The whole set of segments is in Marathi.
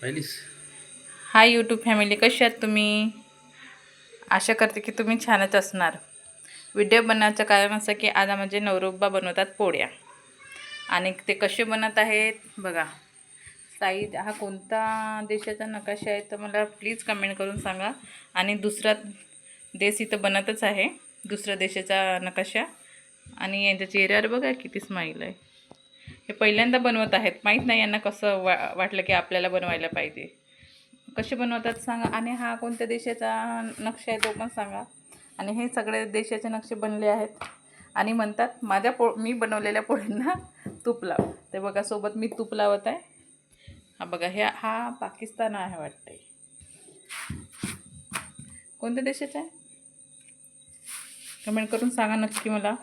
पाहिलीस हाय यूट्यूब फॅमिली कशी आहात तुम्ही? आशा करते की तुम्ही छानच असणार. व्हिडिओ बनवायचं कारण असं की आज म्हणजे नवरोबा बनवतात पोळ्या. आणि ते कसे बनत आहेत बघा. साईज हा कोणता देशाचा नकाशा आहे तर मला प्लीज कमेंट करून सांगा. आणि दुसरा देश इथं बनतच आहे दुसऱ्या देशाचा नकाशा. आणि यांच्या चेहऱ्यावर बघा किती स्माईल आहे. हे पहिल्यांदा बनवत आहेत. माहीत नाही यांना कसं वा वाटलं की आपल्याला बनवायला पाहिजे. कसे बनवतात सांगा. आणि हा कोणत्या देशाचा नक्षा आहे तो पण सांगा. आणि हे सगळे देशाचे नक्षे बनले आहेत. आणि म्हणतात माझ्या पो मी बनवलेल्या पोळ्यांना तूप लाव. ते बघा सोबत मी तूप लावत आहे. हा बघा हे हा पाकिस्तान आहे वाटते कोणत्या देशाचा आहे? कमेंट करून सांगा नक्की मला.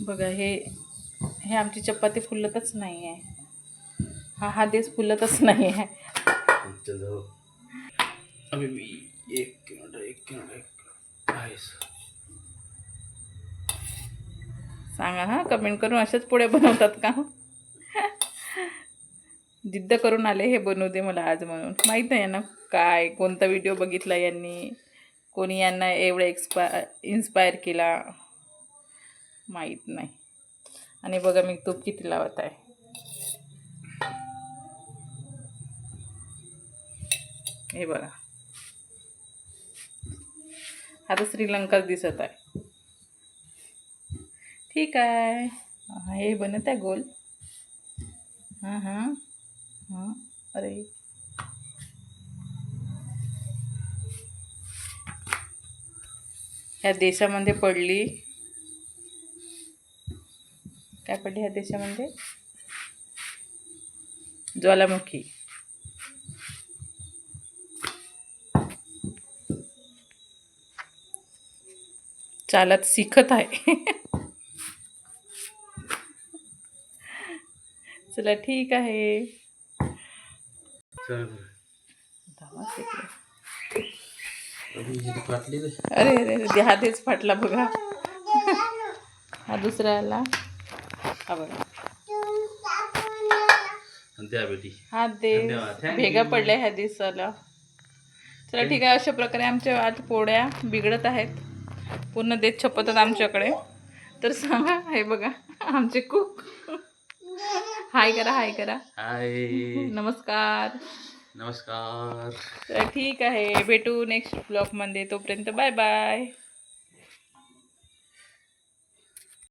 बघा हे हे आमची चपाती फुलतच नाही आहे हा हा देश फुलतच नाही आहे एक मिनिट एक मिनिट एक सांगा हा कमेंट करून अशाच पोळ्या बनवतात का? जिद्द करून आले हे बनवू दे मला आज म्हणून. माहीत नाही ना काय कोणता व्हिडिओ बघितला यांनी कोणी यांना एवढं एक्सपा इन्स्पायर केला? माहीत नाही. आणि बघा मी तूप किती लावत आहे. हे बघा. आता श्रीलंकाच दिसत आहे. ठीक आहे. हे बनत आहे गोल. हां हां. अरे. ह्या देशामध्ये पडली. काय पडली ह्या देशामध्ये? ज्वालामुखी. चालत शिकत आहे. चला ठीक आहे. अरे अरे अरे हा तेच फाटला बघा. हा दुसरा आला. हा बघा. आणि द्या बेटी. हा दे. भेगा. पडल्या ह्या दिवसाला. चला ठीक आहे. अशा प्रकारे आमच्या आज पोळ्या बिघडत आहेत. पूर्ण देत छपतात आमच्याकडे. तर सांगा हे बघा आमचे कुक हाय करा हाय करा. हाय. नमस्कार. नमस्कार. तर ठीक आहे भेटू नेक्स्ट ब्लॉगमध्ये तोपर्यंत बाय बाय